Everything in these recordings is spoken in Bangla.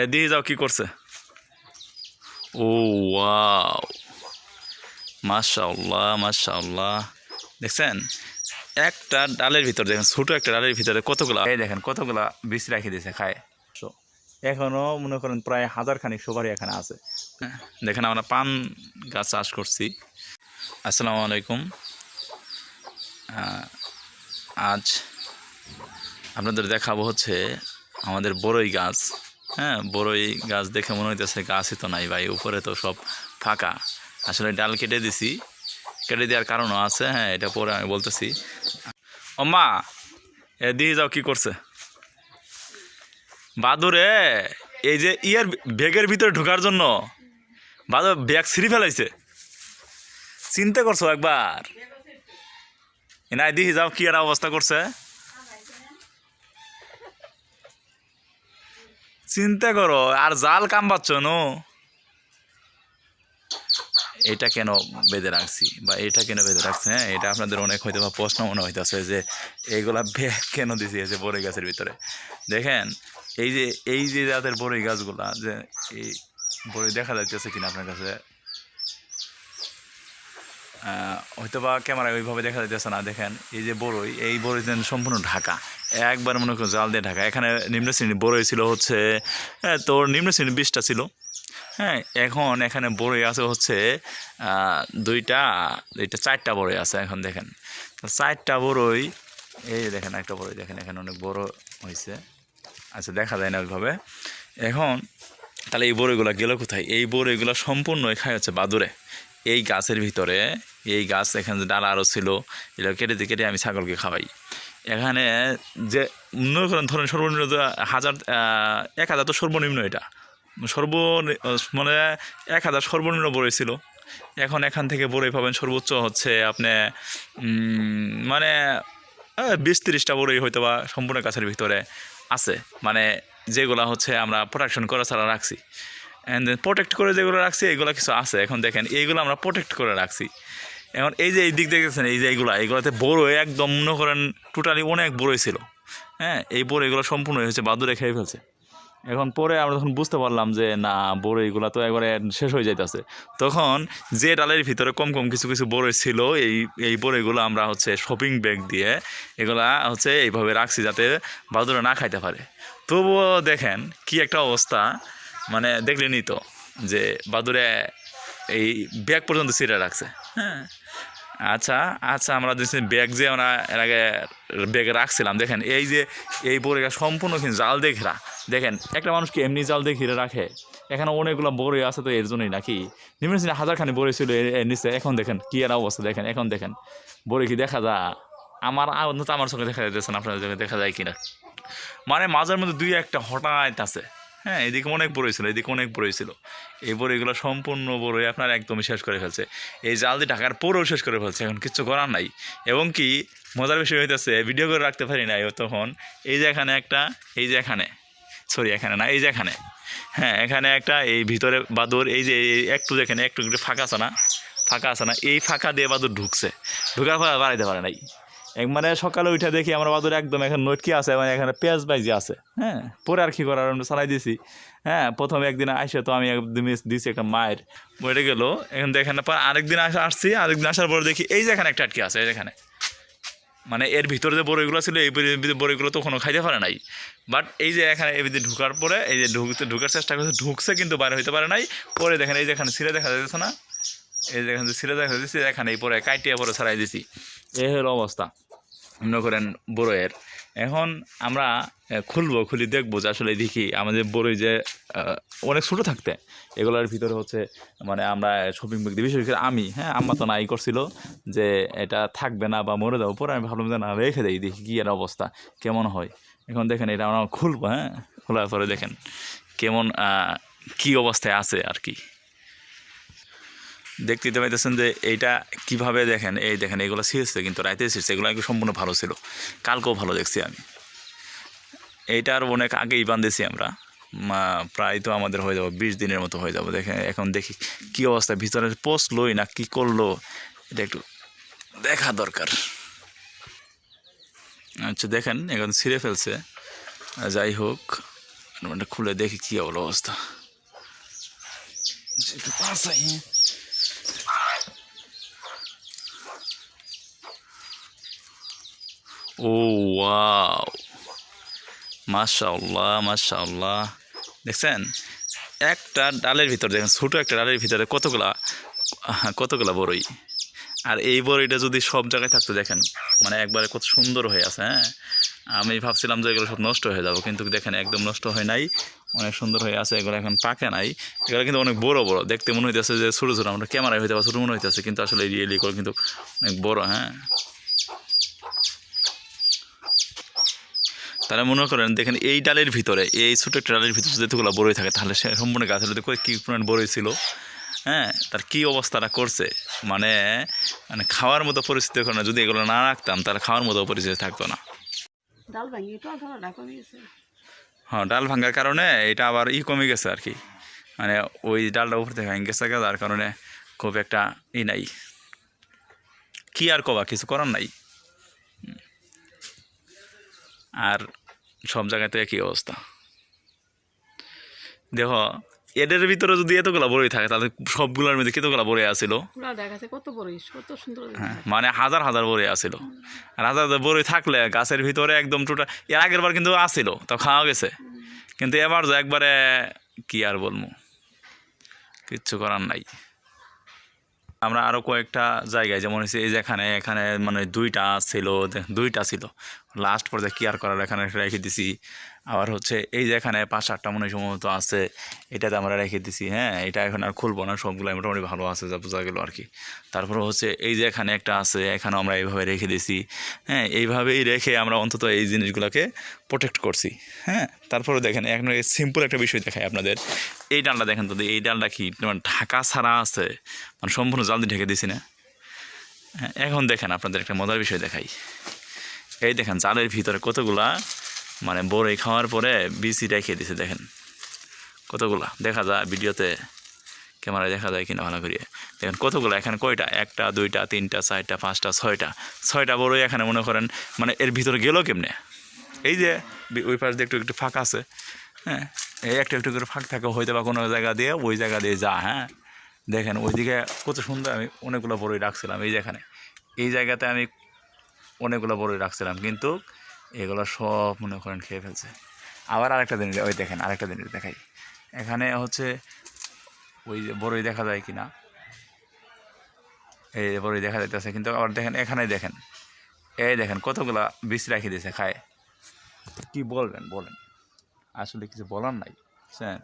এ দিয়ে যাও কি করছে? ও ওয়াও। মাশাআল্লাহ মাশাআল্লাহ। দেখছেন? একটা ডালের ভিতর দেখেন ছোটো একটা ডালের ভিতরে কতগুলা এই দেখেন কতগুলা বীজ রাখি দিয়েছে খায়। So, এখনও মনে করেন প্রায় হাজার খানিক সুপারি এখানে আছে। দেখেন আমরা পান গাছ চাষ করছি। আসসালামু আলাইকুম। আজ আপনাদের দেখাবো হচ্ছে আমাদের বড়ই গাছ হ্যাঁ? বড়ই গাছ দেখে মনে হইতেছে গাছই তো নাই ভাই, উপরে তো সব ফাঁকা। আসলে ডাল কেটে দিছি, কেটে দেওয়ার কারণও আছে হ্যাঁ এটা পরে আমি বলতেছি। অম্মা এ দিয়ে যাও কি করছে? বাদুরে, এই যে ইয়ার ব্যাগের ভিতরে ঢোকার জন্য বাদুর ব্যাগ ছিঁড়ি ফেলাইছে। চিন্তা করছ একবার? এনাই দিয়ে যাও, কি আর অবস্থা করছে? চিন্তা করো, আর জাল কাম পাচ্ছ নো? এটা কেন বেঁধে রাখছি? বা এটা কেন বেঁধে রাখছি? হ্যাঁ এটা আপনাদের অনেক হয়তো বা প্রশ্ন মনে হইতেছে যে এইগুলা ব্যাগ কেন দিছি এই যে বড়ই গাছের ভিতরে? দেখেন, এই যে এই যে জাতের বড়ই গাছগুলা, যে এই বড়ই দেখা যাচ্ছে কিনা আপনার কাছে? হয়তো বা ক্যামেরায় ওইভাবে দেখা যাইতেছে না দেখেন এই যে বড়ই এই বড়ই যেন সম্পূর্ণ ঢাকা। একবার মনে করুন জাল দিয়ে ঢাকা। এখানে নিম্ন শ্রেণির বড়ই ছিল হচ্ছে হ্যাঁ, তোর নিম্ন শ্রেণির বিষটা ছিল। হ্যাঁ এখন এখানে বড়ই আছে হচ্ছে দুইটা দুইটা চারটা বড়ই আছে এখন দেখেন। চারটা বড়ই এই দেখেন একটা বড়ই দেখেন এখানে অনেক বড় হয়েছে আচ্ছা দেখা যায় না ওইভাবে। এখন তাহলে এই বড়ইগুলো গেল কোথায়? এই বড়ইগুলো সম্পূর্ণই খাই হচ্ছে বাদুরে। এই গাছের ভিতরে এই গাছ এখানে যে ডালা আরও ছিল এটা কেটে দিয়ে কেটে আমি ছাগলকে খাওয়াই। এখানে যে মনে করেন ধরেন সর্বনিম্ন হাজার এক হাজার তো সর্বনিম্ন এটা। সর্ব মানে এক হাজার সর্বনিম্ন বড়ই ছিল। এখন এখান থেকে বড়ই পাবেন সর্বোচ্চ হচ্ছে আপনি মানে বিশ তিরিশটা বড়ই হয়তো বা সম্পূর্ণ গাছের ভিতরে আছে। মানে যেগুলা হচ্ছে আমরা প্রোটেকশন করা ছাড়া রাখছি। অ্যান্ড দেন প্রোটেক্ট করে যেগুলো রাখছি, এগুলো কিছু আছে। এখন দেখেন, এইগুলো আমরা প্রোটেক্ট করে রাখছি। এখন এই যে এই দিক দেখতেছেন, এই যে এইগুলা, এইগুলাতে বড় একদম, মনে করেন টোটালি অনেক বড়ই ছিল। হ্যাঁ এই বড় এগুলো সম্পূর্ণ হয়েছে, বাদুরে খেয়ে ফেলছে। এখন পরে আমরা তখন বুঝতে পারলাম যে, না বড় এইগুলো তো একবারে শেষ হয়ে যাইতেছে, তখন যে ডালের ভিতরে কম কম কিছু কিছু বড়ই ছিল, এই এই বড়ইগুলো আমরা হচ্ছে শপিং ব্যাগ দিয়ে এগুলা হচ্ছে এইভাবে রাখছি যাতে বাদুরে না খাইতে পারে। তবুও দেখেন কি একটা অবস্থা মানে দেখলেনই তো যে বাদুরে এই ব্যাগ পর্যন্ত ছিঁড়ে রাখছে। হ্যাঁ আচ্ছা আচ্ছা আমরা দেখছি ব্যাগ যে আমরা এর আগে ব্যাগে রাখছিলাম। দেখেন, এই যে এই বড়িটা সম্পূর্ণ কিন্তু জাল দিয়ে ঘেরা। দেখেন, একটা মানুষকে এমনি জাল দিয়ে ঘিরে রাখে? এখানে অনেকগুলো বড়ি আছে তো এর জন্যই নাকি? নিম্ন শ্রেণি হাজারখানি বড়ি ছিল এর নিচে। এখন দেখেন, কি এর অবস্থা? দেখেন, এখন দেখেন। বড়ি কি দেখা যা আমার আমার সঙ্গে দেখা না আপনার দেখা যায় কিনা? মানে মাঝের মধ্যে দুই একটা হঠাৎ আছে। হ্যাঁ এদিকে অনেক বড়ই ছিল এদিকে অনেক বড়ই ছিল এই বড়িগুলো সম্পূর্ণ বড়ই আপনার একদমই শেষ করে ফেলছে। এই জাল দিয়ে ঢাকার পরেও শেষ করে ফেলছে, এখন কিচ্ছু করার নাই। এবং কি, মজার বিষয় হইতেছে ভিডিও করে রাখতে পারি নাই তখন। এই যে এখানে একটা, এই যে এখানে সরি এখানে না, এই যে এখানে। হ্যাঁ এখানে একটা, এই ভিতরে বাদুর এই যে একটু যেখানে একটু একটু ফাঁকা আছে না? ফাঁকা আছে না? এই ফাঁকা দিয়ে বাদুর ঢুকছে। ঢুকার পর বাড়াইতে পারে নাই। এক মানে সকালে উঠে দেখি আমার বাদুর একদম এখন নটকি আছে মানে এখানে পেঁয়াজ বাইজি আছে। হ্যাঁ পরে আর কি করার আমরা চালাই দিছি। হ্যাঁ প্রথম একদিন আসে তো আমি একদিন দিছি একটা মায়ের বইটা গেল। এখন দেখেন পর আরেকদিন আসা আসছি, আরেকদিন আসার পর দেখি এই যে এখানে একটা আটকে আছে, এই যেখানে মানে এর ভিতরে যে বড়িগুলো ছিল, এই বড়ি- বড়িগুলো তো কোনো খাইতে পারে নাই। বাট এই যে এখানে এই ভিতরে ঢুকার পরে, এই যে ঢুকতে ঢুকার চেষ্টা করছে, ঢুকছে কিন্তু বাইরে হইতে পারে নাই। পরে দেখেন এই যে এখানে ছিঁড়ে দেখা যাচ্ছে না। এই যে এখানে ছিঁড়ে দেখা যাচ্ছে এখানে এই পরে কাইটিয়া পরে ছাড়াই দিছি। এই হলো অবস্থা। মনে করেন বড়ইয়ের এখন আমরা খুলবো, খুলি, দেখব যে আসলে দেখি আমাদের বড়ই যে অনেক ছোটো থাকতে। এগুলোর ভিতরে হচ্ছে মানে আমরা শপিং ব্যাগ দিই বিশেষ করে আমি হ্যাঁ আম্মা তো নাই, করছিল যে এটা থাকবে না বা মরে যাব, পরে আমি ভাবলাম যে না, রেখে দিই, দেখি কী এর অবস্থা, কেমন হয়। এখন দেখেন এটা আমরা খুলবো হ্যাঁ খোলার পরে দেখেন কেমন কি অবস্থায় আছে আর কি। দেখতে পাইতেছেন যে এইটা কীভাবে দেখেন? এই দেখেন, এগুলো ছিঁড়ছে কিন্তু রাইতে ছিঁড়ছে। এগুলো একটু সম্পূর্ণ ভালো ছিল। কালকেও ভালো দেখছি আমি। এইটা আর অনেক আগেই বান্ধেছি আমরা। প্রায় তো আমাদের হয়ে যাব, বিশ দিনের মতো হয়ে যাব। দেখেন, এখন দেখি কি অবস্থা, ভিতরে পোস্ট লই না কি করল? এটা একটু দেখা দরকার। আচ্ছা দেখেন, এখন ছিঁড়ে ফেলছে। যাই হোক খুলে দেখি কী অবস্থা একটু পাশ আই, হ্যাঁ। ও ওয়াও মাশাআল্লাহ মাশাআল্লাহ। দেখছেন? একটা ডালের ভিতর দেখেন ছোটো একটা ডালের ভিতরে কতগুলা আহা, কতগুলা বড়ই আর এই বড়ইটা যদি সব জায়গায় থাকতো দেখেন মানে একবারে কত সুন্দর হয়ে আছে হ্যাঁ? আমি ভাবছিলাম যে এগুলো সব নষ্ট হয়ে যাব কিন্তু দেখেন একদম নষ্ট হয় নাই অনেক সুন্দর হয়ে আছে এগুলো এখন পাকে নাই। এগুলো কিন্তু অনেক বড় বড়। দেখতে মনে হইতেছে যে ছোটো ছোটো আমরা ক্যামেরায় হইতে পারে ছোটো মনে হইতেছে কিন্তু আসলে রিয়েলি করে কিন্তু অনেক বড় হ্যাঁ? তাহলে মনে করেন দেখেন এই ডালের ভিতরে এই ছোটো একটা ডালের ভিতরে যদি এতগুলো বড়ই থাকে তাহলে সে সম্পূর্ণ গাছের যদি কী পরিমাণ বড়ই ছিল? হ্যাঁ তার কী অবস্থাটা করছে? মানে মানে খাওয়ার মতো পরিস্থিতি এখন যদি এগুলো না রাখতাম তাহলে খাওয়ার মতো পরিস্থিতি থাকতো না। ডাল হ্যাঁ ডাল ভাঙার কারণে এটা আবার ই কমে গেছে আর কি। মানে ওই ডালটা উপর থেকে ভেঙে গেছে তার কারণে খুব একটা ই নাই। কি আর কবা কিছু করার নাই। আর সব জায়গায় তো একই অবস্থা। দেখো এদের ভিতরে যদি এতগুলা বড়ই থাকে তাহলে সবগুলোর মধ্যে কতগুলা বড়ই আসিল বড় সুন্দর হ্যাঁ মানে হাজার হাজার বড়ি আসিল আর হাজার হাজার বড়ি থাকলে গাছের ভিতরে একদম টোটাল এর আগের বার কিন্তু আসিল তো খাওয়া গেছে। কিন্তু এবার যে একবারে কি আর বলব? কিচ্ছু করার নাই। আমরা আরও কয়েকটা জায়গায় যেমন হচ্ছে এই যে এখানে এখানে মানে দুইটা ছিল দুইটা ছিল। লাস্ট পর্যায়ে কি আর করার এখানে রেখে দিছি। আবার হচ্ছে এই যে এখানে পাঁচ আটটা মনে সম্ভবত আছে, এটাতে আমরা রেখে দিছি হ্যাঁ এটা এখন আর খুলবো না সবগুলো মোটামুটি ভালো আছে যা বোঝা গেলো আর কি তারপরে হচ্ছে এই যে এখানে একটা আছে, এখানেও আমরা এইভাবে রেখে দিছি হ্যাঁ এইভাবেই রেখে আমরা অন্তত এই জিনিসগুলোকে প্রোটেক্ট করছি হ্যাঁ। তারপরে দেখেন, এখন সিম্পল একটা বিষয় দেখাই আপনাদের। এই ডালটা দেখেন তো এই ডালটা কি মানে ঢাকা ছাড়া আছে? মানে সম্পূর্ণ জাল দিয়ে ঢেকে দিছি না। হ্যাঁ এখন দেখেন আপনাদের একটা মজার বিষয় দেখাই। এই দেখেন, চালের ভিতরে কতগুলা মানে বড়ই খাওয়ার পরে বিসি রেখে দিছে, দেখেন। কতগুলা? দেখা যায় ভিডিওতে, ক্যামেরায় দেখা যায় কিনা ভালো করিয়ে। দেখেন, কতগুলো? এখানে কয়টা? একটা, দুইটা, তিনটা, চারটা, পাঁচটা, ছয়টা। ছয়টা বড়ই এখানে মনে করেন মানে এর ভিতরে গেল কেমনে? এই যে ওই পাশ দিয়ে একটু একটু ফাঁক আছে হ্যাঁ? এই একটু একটু করে ফাঁক থাকে হয়তো বা কোনো জায়গা দিয়ে, ওই জায়গা দিয়ে যা হ্যাঁ? দেখেন, ওইদিকে কত সুন্দর আমি অনেকগুলো বড়ই রাখছিলাম, এই যেখানে এই জায়গাতে আমি অনেকগুলো বড়ই রাখছিলাম, কিন্তু এগুলো সব মনে করেন খেয়ে ফেলছে। আবার আরেকটা দিন, ওই দেখেন, আরেকটা দিন দেখাই। এখানে হচ্ছে ওই যে বড়ই দেখা যায় কি না এই বড়ই দেখা যাইতেছে, কিন্তু আবার দেখেন এখানে দেখেন। এই দেখেন, কতগুলা বিষ রাখি দিয়েছে খায়। কি বলবেন, বলেন। আসলে কিছু বলার নাই বুঝছেন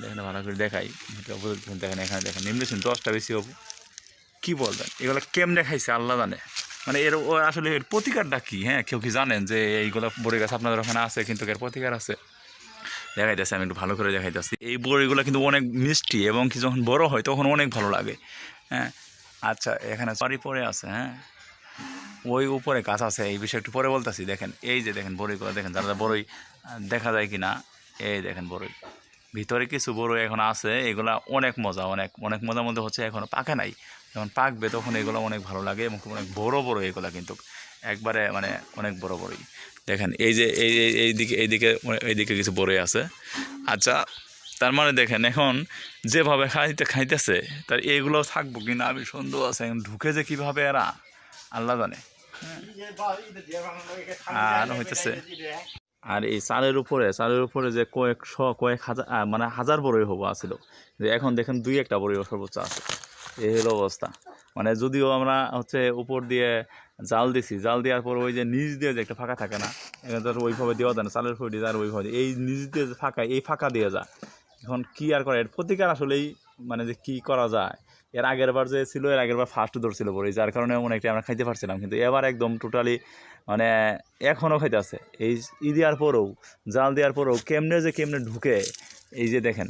দেখেন, ভালো করে দেখাই। দেখেন, এখানে দেখেন নিম্নেছেন দশটা বেশি হব। কি বলবেন? এগুলো কেমনে খাইছে, আল্লাহ জানে। মানে এর আসলে এর প্রতিকারটা কি? হ্যাঁ কেউ কি জানেন যে এইগুলো বড়ি গাছ আপনাদের ওখানে আছে কিন্তু এর প্রতিকার আছে? দেখাইতেছে, আমি একটু ভালো করে দেখাইতেছি। এই বড়িগুলো কিন্তু অনেক মিষ্টি এবং কি যখন বড় হয় তখন অনেক ভালো লাগে। হ্যাঁ আচ্ছা এখানে সরি পরে আছে হ্যাঁ? ওই উপরে গাছ আছে, এই বিষয়ে একটু পরে বলতেছি। দেখেন, এই যে দেখেন বড়ইগুলো দেখেন, যারা বড়ই দেখা যায় কি না এই দেখেন বড়ই। ভিতরে কিছু বড়ই এখন আছে, এগুলা অনেক মজা, অনেক অনেক মজার মধ্যে হচ্ছে এখনও পাকে নাই। যখন পাকবে তখন এগুলো অনেক ভালো লাগে এবং অনেক বড় বড় এগুলা কিন্তু একবারে মানে অনেক বড় বড়ই। দেখেন, এই যে এই, এই- এই দিকে এইদিকে এইদিকে কিছু বড়ই আছে। আচ্ছা তার মানে দেখেন এখন যেভাবে খাইতে, খাইতেছে, তার এগুলো থাকব কিনা আমি সন্দেহ আছে, এখন ঢুকে যে কীভাবে এরা? আল্লাহ জানে। আর হইতেছে। আর এই চালের উপরে চালের উপরে যে কয়েকশ, কয়েক হাজার মানে হাজার বড়ই হব আছিল। যে এখন দেখেন দুই একটা বড়ই সর্বোচ্চ আছে। এই হলো অবস্থা। মানে যদিও আমরা হচ্ছে উপর দিয়ে জাল দিছি, জাল দেওয়ার পর ওই যে নিচ দিয়ে যে একটা ফাঁকা থাকে না, এখানে তো ওইভাবে দেওয়া যায় না, চালের দিয়ে আর ওইভাবে। এই নিচ দিয়ে যে ফাঁকা, এই ফাঁকা দিয়ে যায়। এখন কি আর করে, এর প্রতিকার আসলেই মানে যে কি করা যায়, এর আগের বার যে ছিল, এর আগের বার ফার্স্ট ধরছিল বড়ি যার কারণে এমন একটা আমরা খাইতে পারছিলাম। কিন্তু এবার একদম টোটালি মানে এখনও খাইতে আছে। এই ই দেওয়ার পরেও, জাল দেওয়ার পরেও কেমনে যে কেমনে ঢুকে, এই যে দেখেন,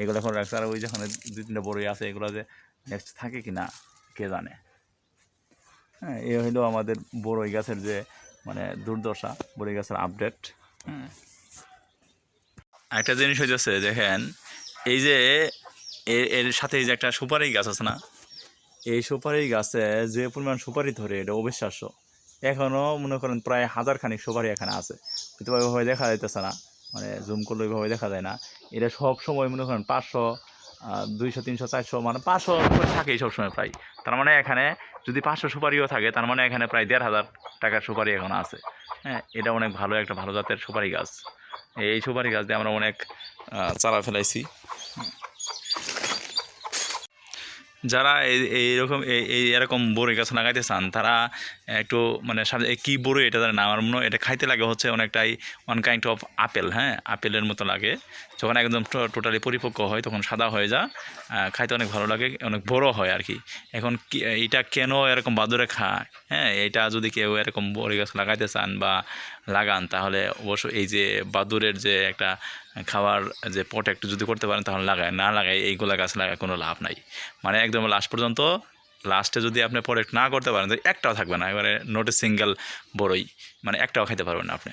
এগুলো এখন রাখছে। আর ওই যেখানে দুই তিনটা বড়ই আছে, এগুলো যে নেক্সট থাকে কি না কে জানে? হ্যাঁ এই হইল আমাদের বড়ই গাছের যে মানে দুর্দশা, বড়ই গাছের আপডেট হ্যাঁ। একটা জিনিস হইতেছে, দেখেন, এই যে এর সাথে এই যে একটা সুপারি গাছ আছে না? এই সুপারি গাছে যে পরিমাণ সুপারি ধরে, এটা অবিশ্বাস্য। এখনও মনে করেন প্রায় হাজার খানিক সুপারি এখানে আছে। কিন্তু ওইভাবে দেখা যাইতেছে না মানে জুম করলে ওইভাবে দেখা যায় না। এটা সব সময় মনে করেন পাঁচশো দুইশো, তিনশো, চারশো মানে পাঁচশো থাকেই সবসময় প্রায়। তার মানে এখানে যদি পাঁচশো সুপারিও থাকে, তার মানে এখানে প্রায় দেড় হাজার টাকার সুপারি এখন আছে। হ্যাঁ এটা অনেক ভালো একটা ভালো জাতের সুপারি গাছ। এই সুপারি গাছ দিয়ে আমরা অনেক চারা ফেলাইছি। যারা এই এইরকম এই এরকম বড়ই গাছ লাগাইতে চান, তারা একটু মানে এই কী বড়ই এটা তারা না, আমার মনে এটা খাইতে লাগে হচ্ছে অনেকটাই ওয়ান কাইন্ড অফ আপেল হ্যাঁ? আপেলের মতো লাগে। যখন একদম টোটালি পরিপক্ক হয়, তখন সাদা হয়ে যা খাইতে অনেক ভালো লাগে, অনেক বড় হয় আর কি এখন এটা কেন এরকম বাদুরে খায় হ্যাঁ? এটা যদি কেউ এরকম বড়ি গাছ লাগাইতে চান বা লাগান, তাহলে অবশ্য এই যে বাদুরের যে একটা খাবার যে প্রোটেক্ট যদি করতে পারেন, তাহলে লাগায়। না লাগায় এইগুলা গাছ লাগায় কোনো লাভ নাই। মানে একদম লাস্ট পর্যন্ত লাস্টে যদি আপনি প্রোটেক্ট না করতে পারেন, তো একটাও থাকবে না। এবারে নোটে সিঙ্গেল বড়ই। মানে একটাও খাইতে পারবেন না আপনি।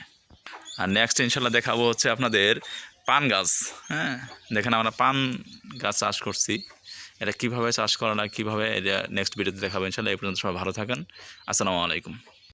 আর নেক্সট ইনশাল্লাহ দেখাবো হচ্ছে আপনাদের পান গাছ। হ্যাঁ দেখেন আমরা পান গাছ চাষ করছি। এটা কীভাবে চাষ করা না, কীভাবে, এটা নেক্সট ভিডিওতে দেখাবো ইনশাল্লাহ। এই পর্যন্ত সবাই ভালো থাকেন। আসসালামু আলাইকুম।